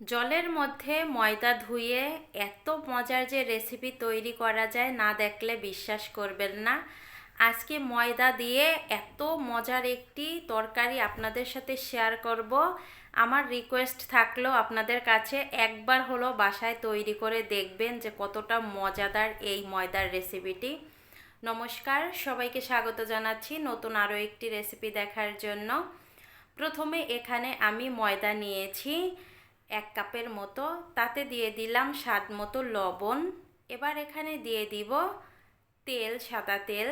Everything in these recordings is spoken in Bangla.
জলের মধ্যে ময়দা ধুয়ে এত মজার যে রেসিপি তৈরি করা যায় না দেখলে বিশ্বাস করবেন না। আজকে ময়দা দিয়ে এত মজার একটি তরকারি আপনাদের সাথে শেয়ার করব। আমার রিকোয়েস্ট থাকল আপনাদের কাছে একবার হলো বাসায় তৈরি করে দেখবেন যে কতটা মজাদার এই ময়দার রেসিপিটি নমস্কার, সবাইকে স্বাগত জানাচ্ছি নতুন আরও একটি রেসিপি দেখার জন্য। প্রথমে এখানে আমি ময়দা নিয়েছি। এক কাপের মতো, তাতে দিয়ে দিলাম স্বাদ মতো লবণ। এবার এখানে দিয়ে দিব তেল, সাদা তেল।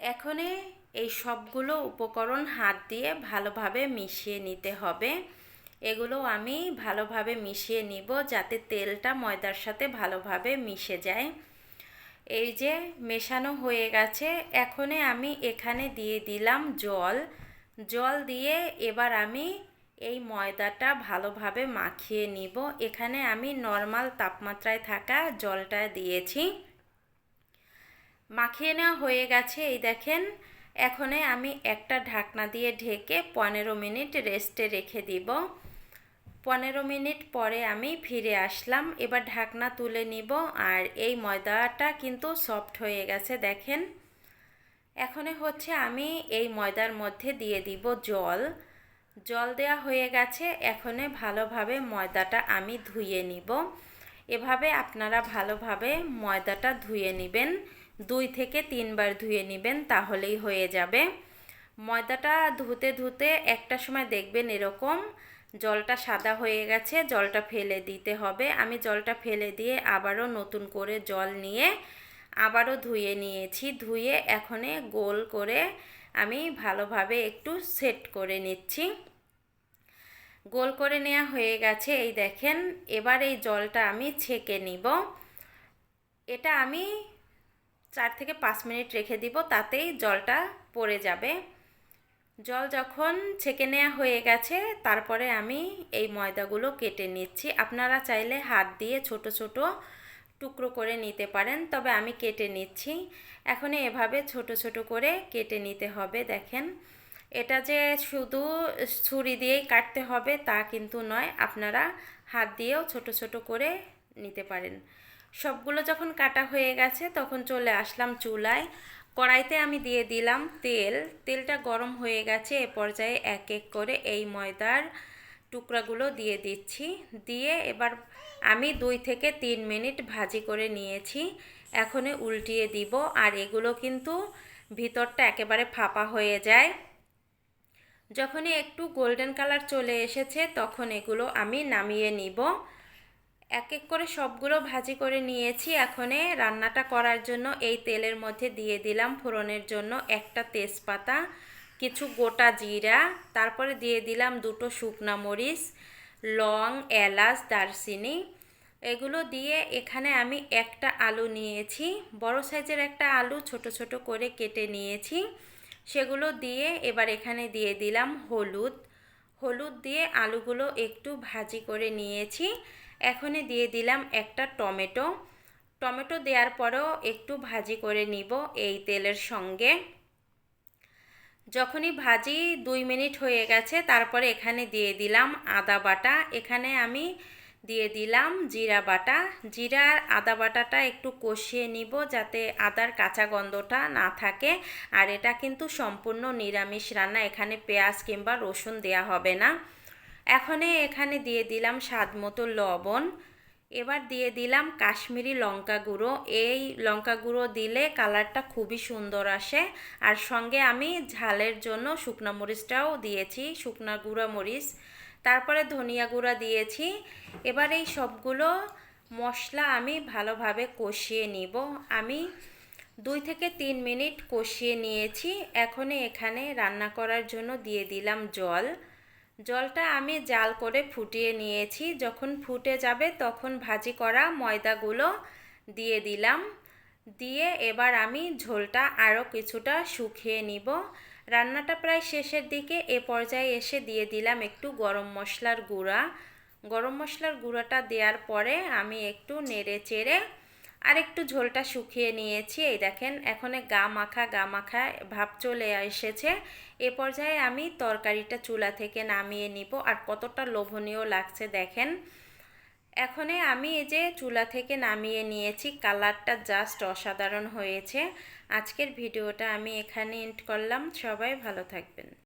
এখনে এই সবগুলো উপকরণ হাত দিয়ে ভালোভাবে মিশিয়ে নিতে হবে। এগুলো আমি ভালোভাবে মিশিয়ে নিব যাতে তেলটা ময়দার সাথে ভালোভাবে মিশে যায়। এই যে মেশানো হয়ে গেছে, এখনে আমি এখানে দিয়ে দিলাম জল। জল দিয়ে এবার আমি এই ময়দাটা ভালোভাবে মাখিয়ে নিব। এখানে আমি নর্মাল তাপমাত্রায় থাকা জলটা দিয়েছি। মাখিয়ে নেওয়া হয়ে গেছে। এই দেখেন, এখনে আমি একটা ঢাকনা দিয়ে ঢেকে পনেরো মিনিট রেস্টে রেখে দিব। পনেরো মিনিট পরে আমি ফিরে আসলাম। এবার ঢাকনা তুলে নিব আর এই ময়দাটা কিন্তু সফট হয়ে গেছে, দেখেন। এখনে হচ্ছে আমি এই ময়দার মধ্যে দিয়ে দিব জল। জল দেওয়া হয়ে গেছে এখনে ভালোভাবে ময়দাটা আমি ধুয়ে নিব। এভাবে আপনারা ভালোভাবে ময়দাটা ধুয়ে নেবেন, দুই থেকে তিনবার ধুয়ে নেবেন তাহলেই হয়ে যাবে। ময়দাটা ধুতে ধুতে একটা সময় দেখবেন এরকম জলটা সাদা হয়ে গেছে, জলটা ফেলে দিতে হবে। আমি জলটা ফেলে দিয়ে আবারও নতুন করে জল নিয়ে আবারও ধুয়ে নিয়েছি, ধুয়ে এখনে গোল করে আমি ভালোভাবে একটু সেট করে নিচ্ছি। গোল করে নেওয়া হয়ে গেছে। এই দেখেন, এবার এই জলটা আমি ছেঁকে নিব। এটা আমি চার থেকে পাঁচ মিনিট রেখে দিব, তাতেই জলটা পড়ে যাবে। জল যখন ছেঁকে নেওয়া হয়ে গেছে, তারপরে আমি এই ময়দাগুলো কেটে নিচ্ছি। আপনারা চাইলে হাত দিয়ে ছোট ছোট টুকরো করে নিতে পারেন, তবে আমি কেটে নিচ্ছি। এখন এভাবে ছোট ছোট করে কেটে নিতে হবে, দেখেন। এটা যে শুধু ছুরি দিয়েই কাটতে হবে তা কিন্তু নয়, আপনারা হাত দিয়েও ছোট ছোট করে নিতে পারেন। সবগুলো যখন কাটা হয়ে গেছে, তখন চলে আসলাম চুলায়। কড়াইতে আমি দিয়ে দিলাম তেল। তেলটা গরম হয়ে গেছে, এ পর্যায়ে এক এক করে এই ময়দার টুকরাগুলো দিয়ে দিচ্ছি। দিয়ে এবার আমি দুই থেকে তিন মিনিট ভাজি করে নিয়েছি। এখনই উল্টিয়ে দিব। আর এগুলো কিন্তু ভিতরটা একেবারে ফাঁপা হয়ে যায়। যখনই একটু গোল্ডেন কালার চলে এসেছে, তখন এগুলো আমি নামিয়ে নিব। এক এক করে সবগুলো ভাজি করে নিয়েছি। এখনে রান্নাটা করার জন্য এই তেলের মধ্যে দিয়ে দিলাম ফোড়নের জন্য একটা তেজপাতা। কিছু গোটা জিরা, তারপরে দিয়ে দিলাম দুটো শুকনা মরিচ, লং, এলাচ, দারচিনি। এগুলো দিয়ে এখানে আমি একটা আলু নিয়েছি। বড় সাইজের একটা আলু, ছোট ছোট করে কেটে নিয়েছি। সেগুলো দিয়ে এবার এখানে দিয়ে দিলাম হলুদ। হলুদ দিয়ে আলুগুলো একটু ভাজি করে নিয়েছি। এখনই দিয়ে দিলাম একটা টমেটো। টমেটো দেওয়ার পরেও একটু ভাজি করে নিব এই তেলের সঙ্গে। যখনই ভাজি দুই মিনিট হয়ে গেছে, তারপরে এখানে দিয়ে দিলাম আদা বাটা। এখানে আমি দিয়ে দিলাম জিরা বাটা। জিরার আদা বাটাটা একটু কষিয়ে নিব যাতে আদার কাঁচা গন্ধটা না থাকে। আর এটা কিন্তু সম্পূর্ণ নিরামিষ রান্না, এখানে পেঁয়াজ কিংবা রসুন দেয়া হবে না। এখনে এখানে দিয়ে দিলাম স্বাদ মতো লবণ। এবার দিয়ে দিলাম কাশ্মীরি লঙ্কা গুঁড়ো। এই লঙ্কা গুঁড়ো দিলে কালারটা খুবই সুন্দর আসে। আর সঙ্গে আমি ঝালের জন্য শুকনা মরিচটাও দিয়েছি, শুকনা গুঁড়া মরিচ। তারপরে ধনিয়া গুঁড়া দিয়েছি। এবার এই সবগুলো মশলা আমি ভালোভাবে কষিয়ে নিব। আমি দুই থেকে তিন মিনিট কষিয়ে নিয়েছি। এখনই এখানে রান্না করার জন্য দিয়ে দিলাম জল। জলটা আমি জাল করে ফুটিয়ে নিয়েছি। যখন ফুটে যাবে তখন ভাজি করা ময়দাগুলো দিয়ে দিলাম। দিয়ে এবার আমি ঝোলটা আরও কিছুটা শুকিয়ে নিব। রান্নাটা প্রায় শেষের দিকে এ পর্যায়ে এসে দিয়ে দিলাম একটু গরম মশলার গুঁড়া। গরম মশলার গুঁড়াটা দেওয়ার পরে আমি একটু নেড়ে চেড়ে আর একটু ঝোলটা শুকিয়ে নিয়েছি। এই দেখেন, এখন গা মাখা গা মাখা ভাব চলে এসেছে। এ পর্যায়ে আমি তরকারিটা চুলা থেকে নামিয়ে নিব আর কতটা লোভনীয় লাগছে দেখেন। এখনে আমি এই যে চুলা থেকে নামিয়ে নিয়েছি, কালারটা জাস্ট অসাধারণ হয়েছে। আজকের ভিডিওটা আমি এখানে এন্ড করলাম। সবাই ভালো থাকবেন।